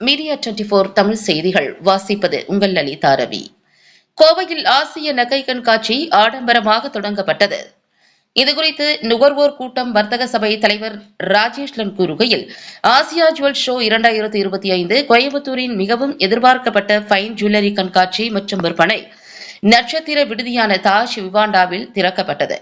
Media twenty four Tamil செய்திகள் வாசிப்பது உங்கள் லலிதா ரவி. கோவையில் ஆசிய நகை கண்காட்சி ஆடம்பரமாக தொடங்கப்பட்டது. இதுகுறித்து நுகர்வோர் கூட்டம் வர்த்தக சபை தலைவர் ராஜேஷ்லன் கூறுகையில் ஆசியா ஜுவல் ஷோ இரண்டாயிரத்தி இருபத்தி ஐந்து கோயம்புத்தூரின் மிகவும் எதிர்பார்க்கப்பட்ட ஃபைன் ஜுவல்லரி கண்காட்சி மற்றும் விற்பனை நட்சத்திர விடுதியான தாஜ் விவாண்டாவில் திறக்கப்பட்டது.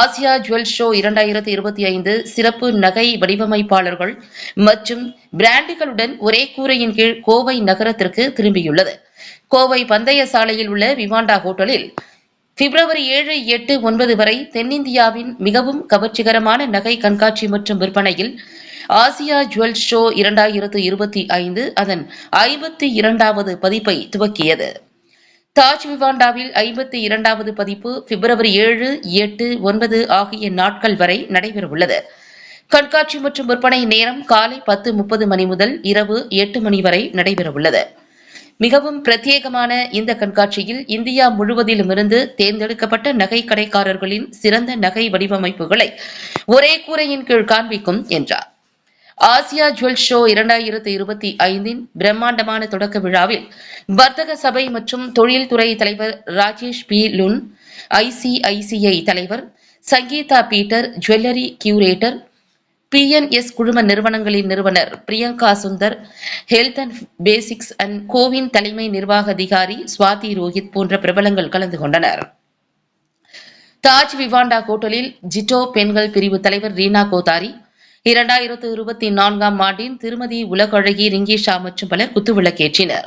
ஆசியா ஜுவல் ஷோ இரண்டாயிரத்தி இருபத்தி ஐந்து சிறப்பு நகை வடிவமைப்பாளர்கள் மற்றும் பிராண்டுகளுடன் ஒரே கூரையின் கீழ் கோவை நகரத்திற்கு திரும்பியுள்ளது. கோவை பந்தய சாலையில் உள்ள விவாண்டா ஹோட்டலில் பிப்ரவரி ஏழு எட்டு ஒன்பது வரை தென்னிந்தியாவின் மிகவும் கவர்ச்சிகரமான நகை கண்காட்சி மற்றும் விற்பனையில் ஆசியா ஜுவல் ஷோ இரண்டாயிரத்து இருபத்தி ஐந்து அதன் ஐம்பத்தி இரண்டாவது பதிப்பை துவக்கியது. தாஜ் விவாண்டாவில் ஐம்பத்தி இரண்டாவது பதிப்பு பிப்ரவரி ஏழு எட்டு ஒன்பது ஆகிய நாட்கள் வரை நடைபெறவுள்ளது. கண்காட்சி மற்றும் விற்பனை நேரம் காலை பத்து முப்பது மணி முதல் இரவு எட்டு மணி வரை நடைபெறவுள்ளது. மிகவும் பிரத்யேகமான இந்த கண்காட்சியில் இந்தியா முழுவதிலுமிருந்து தேர்ந்தெடுக்கப்பட்ட நகை கடைக்காரர்களின் சிறந்த நகை வடிவமைப்புகளை ஒரே கூரையின் கீழ் காண்பிக்கும் என்றார். ஆசியா ஜுவல் ஷோ இரண்டாயிரத்து இருபத்தி ஐந்தின் பிரம்மாண்டமான தொடக்க விழாவில் வர்த்தக சபை மற்றும் தொழில்துறை தலைவர் ராஜேஷ் பி. லுன் ஐசிஐசிஐ தலைவர் Sangeetha Peter jewellery curator PNS குழும நிறுவனங்களின் நிறுவனர் Priyanka Sundar health and basics and CoWIN தலைமை நிர்வாக அதிகாரி சுவாதி ரோஹித் போன்ற பிரபலங்கள் கலந்து கொண்டனர். தாஜ் விவாண்டா ஹோட்டலில் ஜிட்டோ பெண்கள் பிரிவு தலைவர் ரீனா கோதாரி இரண்டாயிரத்து இருபத்தி நான்காம் ஆண்டின் திருமதி உலகழகி ரிங்கிஷா மற்றும் பலர் குத்துவிளக்கேற்றினர்.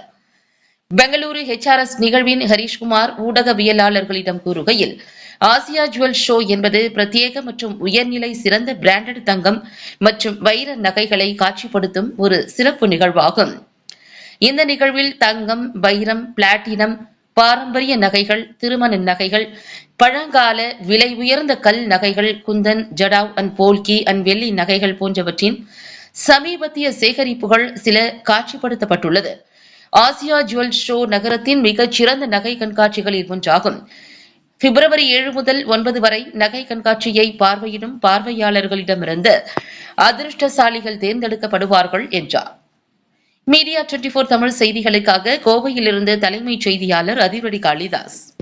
பெங்களூரு ஹெச்ஆர்எஸ் நிகழ்வின் ஹரீஷ்குமார் ஊடகவியலாளர்களிடம் கூறுகையில் ஆசியா ஜுவல் ஷோ என்பது பிரத்யேக மற்றும் உயர்நிலை சிறந்த பிராண்டட் தங்கம் மற்றும் வைர நகைகளை காட்சிப்படுத்தும் ஒரு சிறப்பு நிகழ்வாகும். இந்த நிகழ்வில் தங்கம் வைரம் பிளாட்டினம் பாரம்பரிய நகைகள் திருமண நகைகள் பழங்கால விலை உயர்ந்த கல் நகைகள் குந்தன் ஜடாவ் அண்ட் போல்கி அண்ட் வெள்ளி நகைகள் போன்றவற்றின் சமீபத்திய சேகரிப்புகள் சில காட்சிப்படுத்தப்பட்டுள்ளது. ஆசியா ஜுவல் ஷோ நகரத்தின் மிகச் சிறந்த நகை கண்காட்சிகளில் ஒன்றாகும். பிப்ரவரி ஏழு முதல் ஒன்பது வரை நகை கண்காட்சியை பார்வையிடும் பார்வையாளர்களிடமிருந்து அதிர்ஷ்டசாலிகள் தேர்ந்தெடுக்கப்படுவார்கள் என்றார். மீடியா டுவெண்டி போர் தமிழ் செய்திகளுக்காக கோவையிலிருந்து தலைமைச் செய்தியாளர் அதிரடி காளிதாஸ்.